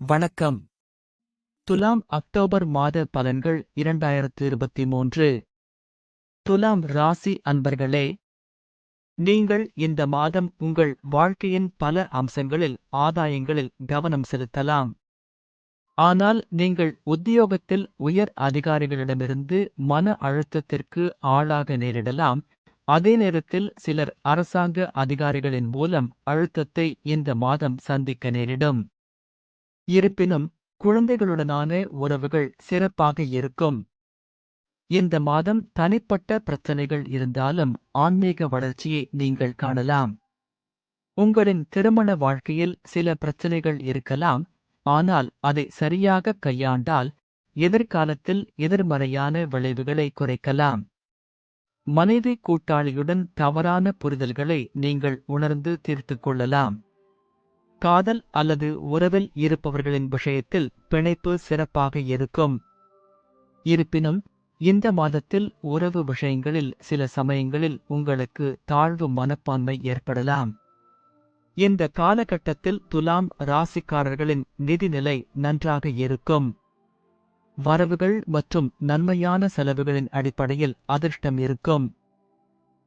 வணக்கம். துலாம் அக்டோபர் மாத பலன்கள் இரண்டாயிரத்து இருபத்தி மூன்று. துலாம் ராசி அன்பர்களே நீங்கள் இந்த மாதம் உங்கள் வாழ்க்கையின் பல அம்சங்களில் ஆதாயங்களில் கவனம் செலுத்தலாம். ஆனால் நீங்கள் உத்தியோகத்தில் உயர் அதிகாரிகளிடமிருந்து மன அழுத்தத்திற்கு ஆளாக நேரிடலாம். அதே நேரத்தில் சிலர் அரசாங்க அதிகாரிகளின் மூலம் அழுத்தத்தை இந்த மாதம் சந்திக்க நேரிடும். இருப்பினும் குழந்தைகளுடனான உறவுகள் சிறப்பாக இருக்கும். இந்த மாதம் தனிப்பட்ட பிரச்சனைகள் இருந்தாலும் ஆன்மீக வளர்ச்சியை நீங்கள் காணலாம். உங்களின் திருமண வாழ்க்கையில் சில பிரச்சனைகள் இருக்கலாம் ஆனால் அதை சரியாக கையாண்டால் எதிர்காலத்தில் எதிர்மறையான விளைவுகளை குறைக்கலாம். மனைவி கூட்டாளியுடன் தவறான புரிதல்களை நீங்கள் உணர்ந்து தீர்த்துக் கொள்ளலாம். காதல் அல்லது உறவில் இருப்பவர்களின் விஷயத்தில் பிணைப்பு சிறப்பாக இருக்கும். இருப்பினும் இந்த மாதத்தில் உறவு விஷயங்களில் சில சமயங்களில் உங்களுக்கு தாழ்வு மனப்பான்மை ஏற்படலாம். இந்த காலகட்டத்தில் துலாம் ராசிக்காரர்களின் நிதிநிலை நன்றாக இருக்கும். வரவுகள் மற்றும் நன்மையான செலவுகளின் அடிப்படையில் அதிர்ஷ்டம் இருக்கும்.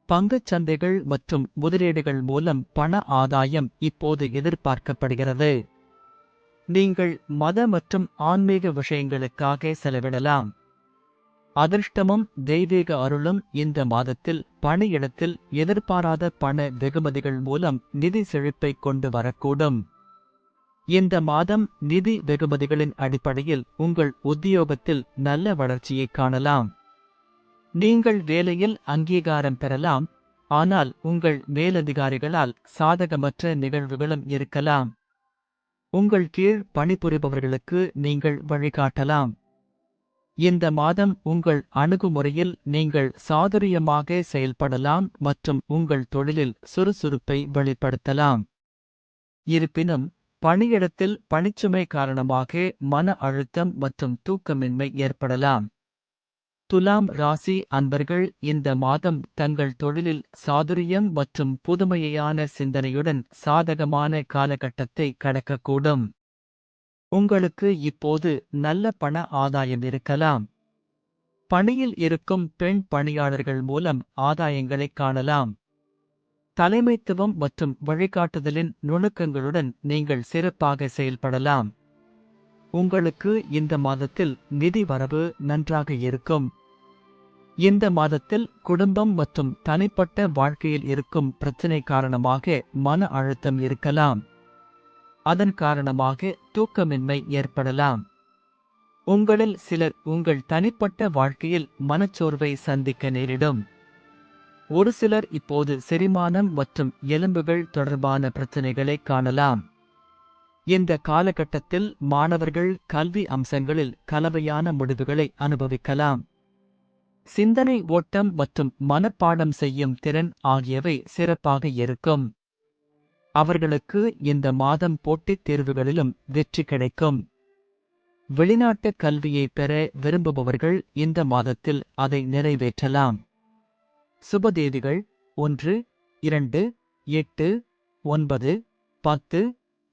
பங்குச் சந்தைகள் மற்றும் முதலீடுகள் மூலம் பண ஆதாயம் இப்போது எதிர்பார்க்கப்படுகிறது. நீங்கள் மத மற்றும் ஆன்மீக விஷயங்களுக்காக செலவிடலாம். அதிர்ஷ்டமும் தெய்வீக அருளும் இந்த மாதத்தில் பணியிடத்தில் எதிர்பாராத பண வெகுமதிகள் மூலம் நிதி செழிப்பை கொண்டு வரக்கூடும். இந்த மாதம் நிதி வெகுமதிகளின் அடிப்படையில் உங்கள் உத்தியோகத்தில் நல்ல வளர்ச்சியை காணலாம். நீங்கள் வேலையில் அங்கீகாரம் பெறலாம் ஆனால் உங்கள் மேலதிகாரிகளால் சாதகமற்ற நிகழ்வுகளும் இருக்கலாம். உங்கள் கீழ் பணிபுரிபவர்களுக்கு நீங்கள் வழிகாட்டலாம். இந்த மாதம் உங்கள் அணுகுமுறையில் நீங்கள் சாதுரியமாக செயல்படலாம் மற்றும் உங்கள் தொழிலில் சுறுசுறுப்பை வெளிப்படுத்தலாம். இருப்பினும் பணியிடத்தில் பணிச்சுமை காரணமாக மன அழுத்தம் மற்றும் தூக்கமின்மை ஏற்படலாம். துலாம் ராசி அன்பர்கள் இந்த மாதம் தங்கள் தொழிலில் சாதுரியம் மற்றும் புதுமையான சிந்தனையுடன் சாதகமான காலகட்டத்தை கடக்கக்கூடும். உங்களுக்கு இப்போது நல்ல பண ஆதாயம் இருக்கலாம். பணியில் இருக்கும் பெண் பணியாளர்கள் மூலம் ஆதாயங்களை காணலாம். தலைமைத்துவம் மற்றும் வழிகாட்டுதலின் நுணுக்கங்களுடன் நீங்கள் சிறப்பாக செயல்படலாம். உங்களுக்கு இந்த மாதத்தில் நிதி வரவு நன்றாக இருக்கும். இந்த மாதத்தில் குடும்பம் மற்றும் தனிப்பட்ட வாழ்க்கையில் இருக்கும் பிரச்சனை காரணமாக மன அழுத்தம் இருக்கலாம். அதன் காரணமாக தூக்கமின்மை ஏற்படலாம். உங்களில் சிலர் உங்கள் தனிப்பட்ட வாழ்க்கையில் மனச்சோர்வை சந்திக்க நேரிடும். ஒரு சிலர் இப்போது செரிமானம் மற்றும் எலும்புகள் தொடர்பான பிரச்சனைகளை காணலாம். இந்த காலகட்டத்தில் மாணவர்கள் கல்வி அம்சங்களில் கலவையான முடிவுகளை அனுபவிக்கலாம். சிந்தனை ஓட்டம் மற்றும் மனப்பாடம் செய்யும் திறன் ஆகியவை சிறப்பாக இருக்கும். அவர்களுக்கு இந்த மாதம் போட்டித் தேர்வுகளிலும் வெற்றி கிடைக்கும். வெளிநாட்டு கல்வியை பெற விரும்புபவர்கள் இந்த மாதத்தில் அதை நிறைவேற்றலாம். சுபதேதிகள் ஒன்று இரண்டு எட்டு ஒன்பது பத்து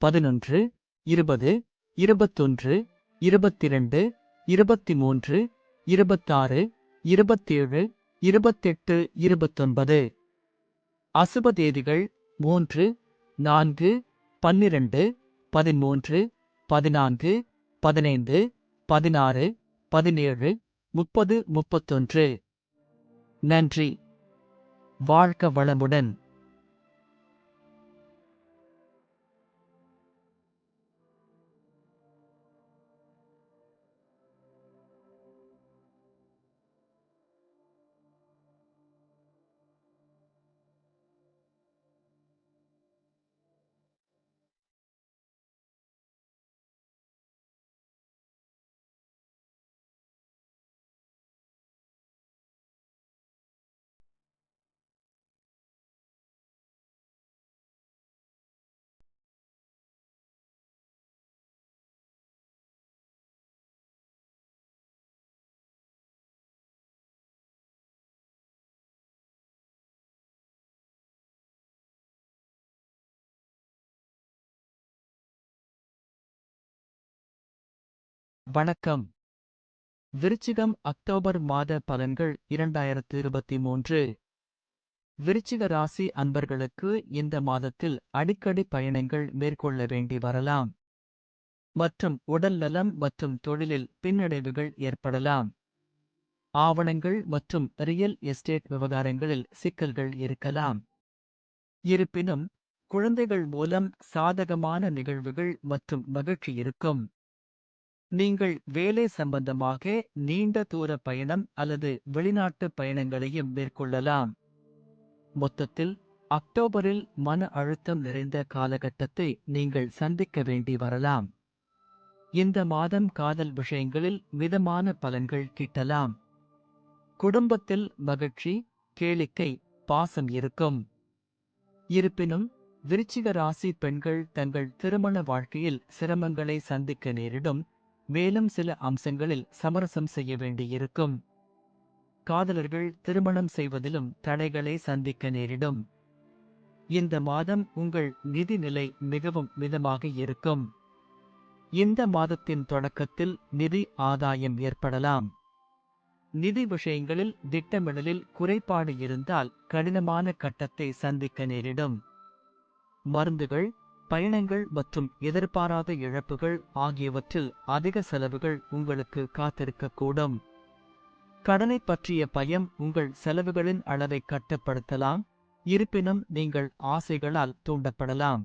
பதினொன்று இருபது இருபத்தொன்று இருபத்திரண்டு இருபத்தி மூன்று இருபத்தாறு இருபத்தேழு இருபத்தெட்டு இருபத்தொன்பது. அசுப தேதிகள் மூன்று நான்கு பன்னிரண்டு பதிமூன்று பதினான்கு பதினைந்து பதினாறு பதினேழு முப்பது முப்பத்தொன்று. நன்றி. வாழ்க வளமுடன். வணக்கம். விருச்சிகம் அக்டோபர் மாத பலன்கள் இரண்டாயிரத்து இருபத்தி மூன்று. விருச்சிக ராசி அன்பர்களுக்கு இந்த மாதத்தில் அடிக்கடி பயணங்கள் மேற்கொள்ள வேண்டி வரலாம். மற்றும் உடல் நலம் மற்றும் தொழிலில் பின்னடைவுகள் ஏற்படலாம். ஆவணங்கள் மற்றும் ரியல் எஸ்டேட் விவகாரங்களில் சிக்கல்கள் இருக்கலாம். இருப்பினும் குழந்தைகள் மூலம் சாதகமான நிகழ்வுகள் மற்றும் மகிழ்ச்சி இருக்கும். நீங்கள் வேலை சம்பந்தமாக நீண்ட தூர பயணம் அல்லது வெளிநாட்டு பயணங்களையும் மேற்கொள்ளலாம். மொத்தத்தில் அக்டோபரில் மன அழுத்தம் நிறைந்த காலகட்டத்தை நீங்கள் சந்திக்க வேண்டி வரலாம். இந்த மாதம் காதல் விஷயங்களில் மிதமான பலன்கள் கிட்டலாம். குடும்பத்தில் மகிழ்ச்சி கேளிக்கை பாசம் இருக்கும். இருப்பினும் விருச்சிக ராசி பெண்கள் தங்கள் திருமண வாழ்க்கையில் சிரமங்களை சந்திக்க நேரிடும் மேலும் சில அம்சங்களில் சமரசம் செய்ய வேண்டியிருக்கும். காதலர்கள் திருமணம் செய்வதிலும் தடைகளை சந்திக்க நேரிடும். இந்த மாதம் உங்கள் நிதி நிலை மிகவும் மிதமாக இருக்கும். இந்த மாதத்தின் தொடக்கத்தில் நிதி ஆதாயம் ஏற்படலாம். நிதி விஷயங்களில் திட்டமிடலில் குறைபாடு இருந்தால் கடினமான கட்டத்தை சந்திக்க நேரிடும். மருந்துகள் பயணங்கள் மற்றும் எதிர்பாராத இழப்புகள் ஆகியவற்றில் அதிக செலவுகள் உங்களுக்கு காத்திருக்கக்கூடும். கடனை பற்றிய பயம் உங்கள் செலவுகளின் அளவை கட்டுப்படுத்தலாம். இருப்பினும் நீங்கள் ஆசைகளால் தூண்டப்படலாம்.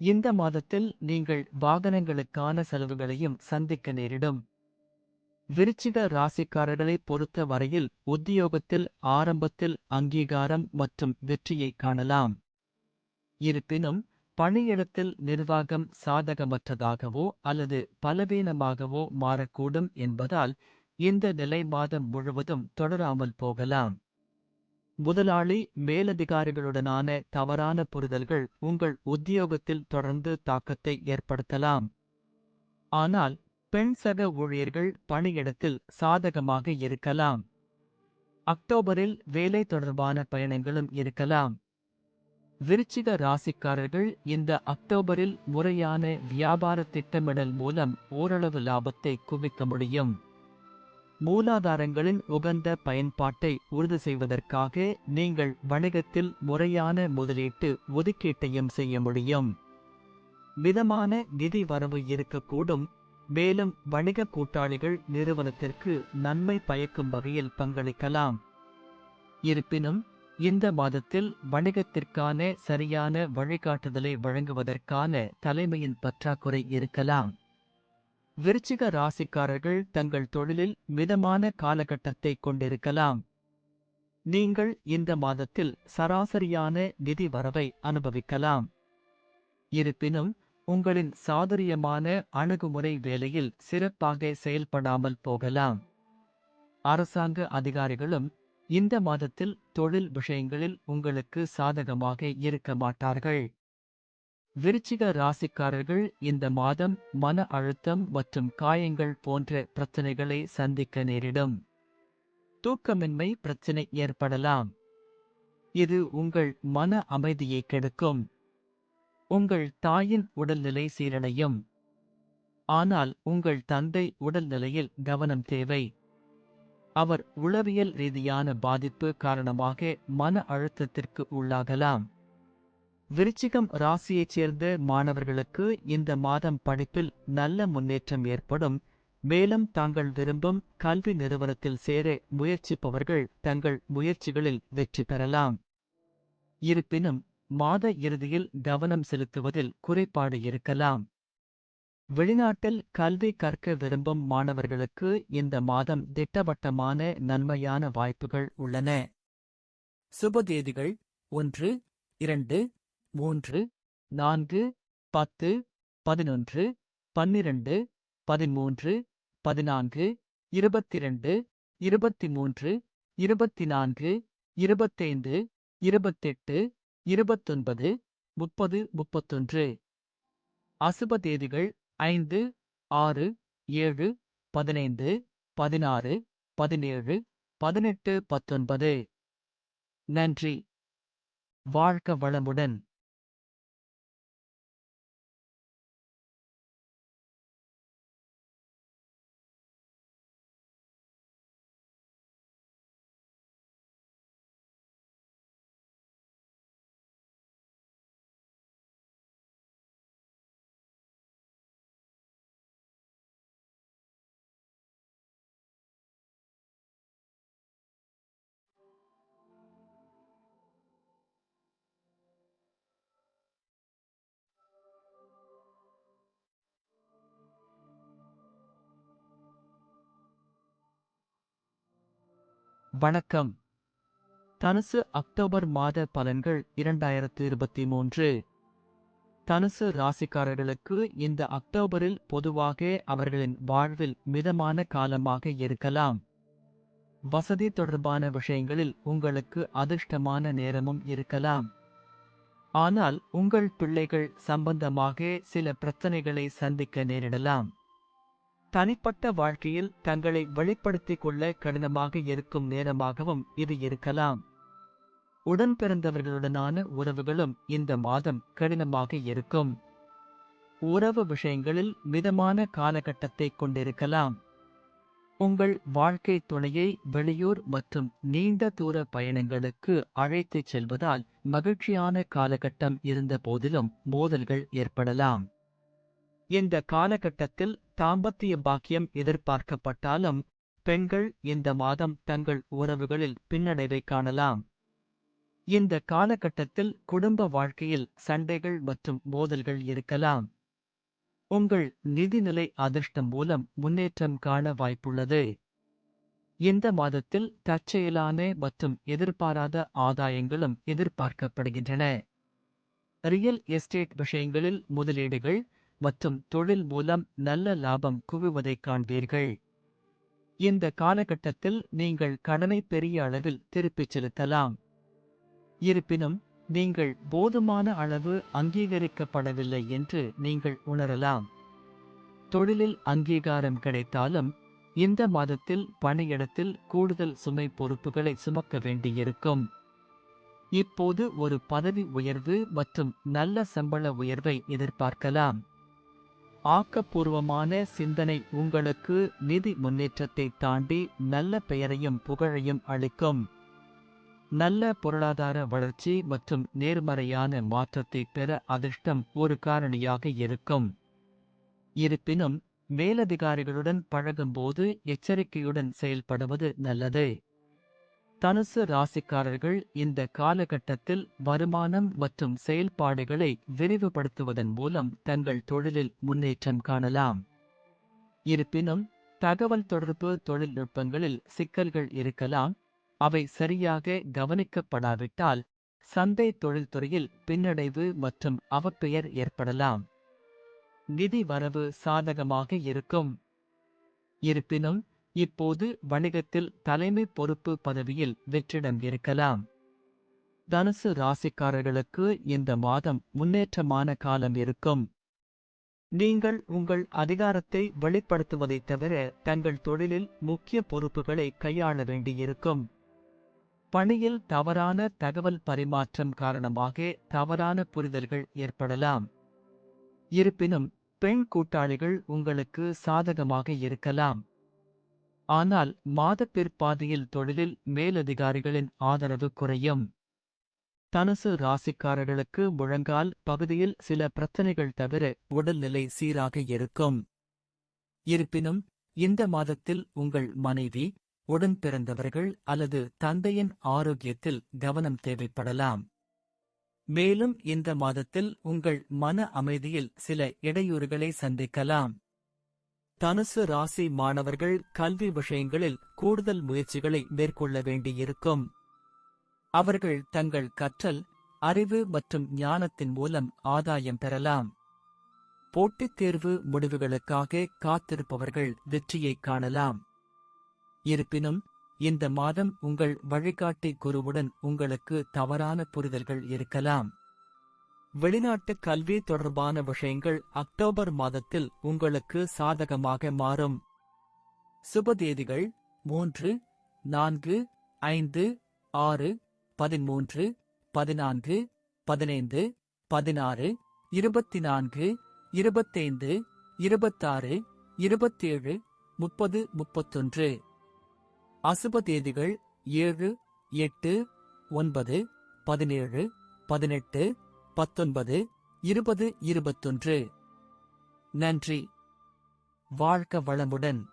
இந்த மாதத்தில் நீங்கள் வாகனங்களுக்கான செலவுகளையும் சந்திக்க நேரிடும். விருச்சிக ராசிக்காரர்களை பொறுத்த வரையில் உத்தியோகத்தில் ஆரம்பத்தில் அங்கீகாரம் மற்றும் வெற்றியை காணலாம். இருப்பினும் பணியிடத்தில் நிர்வாகம் சாதகமற்றதாகவோ அல்லது பலவீனமாகவோ மாறக்கூடும் என்பதால் இந்த நிலை மாதம் முழுவதும் தொடராமல் போகலாம். முதலாளி மேலதிகாரிகளுடனான தவறான புரிதல்கள் உங்கள் உத்தியோகத்தில் தொடர்ந்து தாக்கத்தை ஏற்படுத்தலாம். ஆனால் பெண் சக ஊழியர்கள் பணியிடத்தில் சாதகமாக இருக்கலாம். அக்டோபரில் வேலை தொடர்பான பயணங்களும் இருக்கலாம். விருச்சிக ராசிக்காரர்கள் இந்த அக்டோபரில் முறையான வியாபார திட்டமிடல் மூலம் ஓரளவு லாபத்தை குவிக்க முடியும். மூலாதாரங்களின் உகந்த பயன்பாட்டை உறுதி செய்வதற்காக நீங்கள் வணிகத்தில் முறையான முதலீட்டு ஒதுக்கீட்டையும் செய்ய முடியும். மிதமான நிதி வரவு இருக்கக்கூடும். மேலும் வணிக கூட்டாளிகள் நிறுவனத்திற்கு நன்மை பயக்கும் வகையில் பங்களிக்கலாம். இருப்பினும் இந்த மாதத்தில் வணிகத்திற்கான சரியான வழிகாட்டுதலை வழங்குவதற்கான தலைமையின் பற்றாக்குறை இருக்கலாம். விருச்சிக ராசிக்காரர்கள் தங்கள் தொழிலில் மிதமான காலகட்டத்தை கொண்டிருக்கலாம். நீங்கள் இந்த மாதத்தில் சராசரியான நிதி வரவை அனுபவிக்கலாம். இருப்பினும் உங்களின் சாதுரியமான அணுகுமுறை வேலையில் சிறப்பாக செயல்படாமல் போகலாம். அரசாங்க அதிகாரிகளும் இந்த மாதத்தில் தொழில் விஷயங்களில் உங்களுக்கு சாதகமாக இருக்க மாட்டார்கள். விருச்சிக ராசிக்காரர்கள் இந்த மாதம் மன அழுத்தம் மற்றும் காயங்கள் போன்ற பிரச்சனைகளை சந்திக்க நேரிடும். தூக்கமின்மை பிரச்சனை ஏற்படலாம். இது உங்கள் மன அமைதியை கெடுக்கும். உங்கள் தாயின் உடல்நிலை சீரடையும். ஆனால் உங்கள் தந்தை உடல்நிலையில் கவனம் தேவை. அவர் உளவியல் ரீதியான பாதிப்பு காரணமாக மன அழுத்தத்திற்கு உள்ளாகலாம். விருச்சிகம் ராசியைச் சேர்ந்த மாணவர்களுக்கு இந்த மாதம் படிப்பில் நல்ல முன்னேற்றம் ஏற்படும். மேலும் தாங்கள் விரும்பும் கல்வி நிறுவனத்தில் சேர முயற்சிப்பவர்கள் தங்கள் முயற்சிகளில் வெற்றி பெறலாம். இருப்பினும் மாத இறுதியில் கவனம் செலுத்துவதில் குறைபாடு இருக்கலாம். வெளிநாட்டில் கல்வி கற்க விரும்பும் மாணவர்களுக்கு இந்த மாதம் திட்டவட்டமான நன்மையான வாய்ப்புகள் உள்ளன. சுபதேதிகள் ஒன்று இரண்டு மூன்று நான்கு பத்து பதினொன்று பன்னிரண்டு பதிமூன்று பதினான்கு இருபத்திரண்டு இருபத்தி மூன்று இருபத்தி நான்கு இருபத்தைந்து இருபத்தெட்டு இருபத்தொன்பது முப்பது முப்பத்தொன்று. அசுப தேதிகள் ஐந்து ஆறு ஏழு பதினைந்து பதினாறு பதினேழு பதினெட்டு பத்தொன்பது. நன்றி. வாழ்க வளமுடன். வணக்கம். தனுசு அக்டோபர் மாத பலன்கள் இரண்டாயிரத்து இருபத்தி மூன்று. தனுசு ராசிக்காரர்களுக்கு இந்த அக்டோபரில் பொதுவாக அவர்களின் வாழ்வில் மிதமான காலமாக இருக்கலாம். வசதி தொடர்பான விஷயங்களில் உங்களுக்கு அதிர்ஷ்டமான நேரமும் இருக்கலாம். ஆனால் உங்கள் பிள்ளைகள் சம்பந்தமாக சில பிரச்சனைகளை சந்திக்க நேரிடலாம். தனிப்பட்ட வாழ்க்கையில் தங்களை வெளிப்படுத்திக் கொள்ள கடினமாக இருக்கும் நேரமாகவும் இது இருக்கலாம். உடன் பிறந்தவர்களுடனான உறவுகளும் இந்த மாதம் கடினமாக இருக்கும். உறவு விஷயங்களில் மிதமான காலகட்டத்தை கொண்டிருக்கலாம். உங்கள் வாழ்க்கை துணையை வெளியூர் மற்றும் நீண்ட தூர பயணங்களுக்கு அழைத்துச் செல்வதால் மகிழ்ச்சியான காலகட்டம் இருந்த போதிலும் மோதல்கள் ஏற்படலாம். இந்த காலகட்டத்தில் தாம்பத்திய பாக்கியம் எதிர்பார்க்கப்பட்டாலும் பெண்கள் இந்த மாதம் தங்கள் உறவுகளில் பின்னடைவை காணலாம். இந்த காலகட்டத்தில் குடும்ப வாழ்க்கையில் சண்டைகள் மற்றும் மோதல்கள் இருக்கலாம். உங்கள் நிதிநிலை அதிர்ஷ்டம் மூலம் முன்னேற்றம் காண வாய்ப்புள்ளது. இந்த மாதத்தில் தற்செயலான மற்றும் எதிர்பாராத ஆதாயங்களும் எதிர்பார்க்கப்படுகின்றன. ரியல் எஸ்டேட் விஷயங்களில் முதலீடுகள் மற்றும் தொழில் மூலம் நல்ல லாபம் குவிவதைக் காண்பீர்கள். இந்த காலகட்டத்தில் நீங்கள் கடனை பெரிய அளவில் திருப்பிச் செலுத்தலாம். இருப்பினும் நீங்கள் போதுமான அளவு அங்கீகரிக்கப்படவில்லை என்று நீங்கள் உணரலாம். தொழிலில் அங்கீகாரம் கிடைத்தாலும் இந்த மாதத்தில் பணியிடத்தில் கூடுதல் சுமை பொறுப்புகளை சுமக்க வேண்டியிருக்கும். இப்போது ஒரு பதவி உயர்வு மற்றும் நல்ல சம்பள உயர்வை எதிர்பார்க்கலாம். ஆக்கப்பூர்வமான சிந்தனை உங்களுக்கு நிதி முன்னேற்றத்தை தாண்டி நல்ல பெயரையும் புகழையும் அளிக்கும். நல்ல பொருளாதார வளர்ச்சி மற்றும் நேர்மறையான மாற்றத்தை பெற அதிர்ஷ்டம் ஒரு காரணியாக இருக்கும். இருப்பினும் மேலதிகாரிகளுடன் பழகும்போது எச்சரிக்கையுடன் செயல்படுவது நல்லது. தனுசு ராசிக்காரர்கள் இந்த காலகட்டத்தில் வருமானம் மற்றும் செயல்பாடுகளை விரிவுபடுத்துவதன் மூலம் தங்கள் தொழிலில் முன்னேற்றம் காணலாம். இருப்பினும் தகவல் தொடர்பு தொழில்நுட்பங்களில் சிக்கல்கள் இருக்கலாம். அவை சரியாக கவனிக்கப்படாவிட்டால் சந்தை தொழில்துறையில் பின்னடைவு மற்றும் அவப்பெயர் ஏற்படலாம். நிதி வரவு சாதகமாக இருக்கும். இருப்பினும் இப்போது வணிகத்தில் தலைமை பொறுப்பு பதவியில் வெற்றிடம் இருக்கலாம். தனுசு ராசிக்காரர்களுக்கு இந்த மாதம் முன்னேற்றமான காலம் இருக்கும். நீங்கள் உங்கள் அதிகாரத்தை வெளிப்படுத்துவதைத் தவிர தங்கள் தொழிலில் முக்கிய பொறுப்புகளை கையாள வேண்டியிருக்கும். பணியில் தவறான தகவல் பரிமாற்றம் காரணமாக தவறான புரிதல்கள் ஏற்படலாம். இருப்பினும் பெண் கூட்டாளிகள் உங்களுக்கு சாதகமாக இருக்கலாம். ஆனால் மாத பிற்பாதையில் தொழிலில் மேலதிகாரிகளின் ஆதரவு குறையும். தனுசு ராசிக்காரர்களுக்கு முழங்கால் பகுதியில் சில பிரச்சனைகள் தவிர உடல்நிலை சீராக இருக்கும். இருப்பினும் இந்த மாதத்தில் உங்கள் மனைவி உடன் பிறந்தவர்கள் அல்லது தந்தையின் ஆரோக்கியத்தில் கவனம் தேவைப்படலாம். மேலும் இந்த மாதத்தில் உங்கள் மன அமைதியில் சில இடையூறுகளை சந்திக்கலாம். தனுசு ராசி மாணவர்கள் கல்வி விஷயங்களில் கூடுதல் முயற்சிகளை மேற்கொள்ள வேண்டியிருக்கும். அவர்கள் தங்கள் கற்றல் அறிவு மற்றும் ஞானத்தின் மூலம் ஆதாயம் பெறலாம். போட்டித் தேர்வு முடிவுகளுக்காக காத்திருப்பவர்கள் வெற்றியைக் காணலாம். இருப்பினும் இந்த மாதம் உங்கள் வழிகாட்டி குருவுடன் உங்களுக்கு தவறான புரிதல்கள் இருக்கலாம். வெளிநாட்டு கல்வி தொடர்பான விஷயங்கள் அக்டோபர் மாதத்தில் உங்களுக்கு சாதகமாக மாறும். சுபதேதிகள் மூன்று நான்கு ஐந்து ஆறு பதிமூன்று பதினான்கு பதினைந்து பதினாறு இருபத்தி நான்கு இருபத்தைந்து இருபத்தாறு இருபத்தேழு முப்பது முப்பத்தொன்று. அசுப தேதிகள் ஏழு எட்டு ஒன்பது பதினேழு பதினெட்டு பத்தொன்பது இருபது இருபத்தொன்று. நன்றி. வாழ்க வளமுடன்.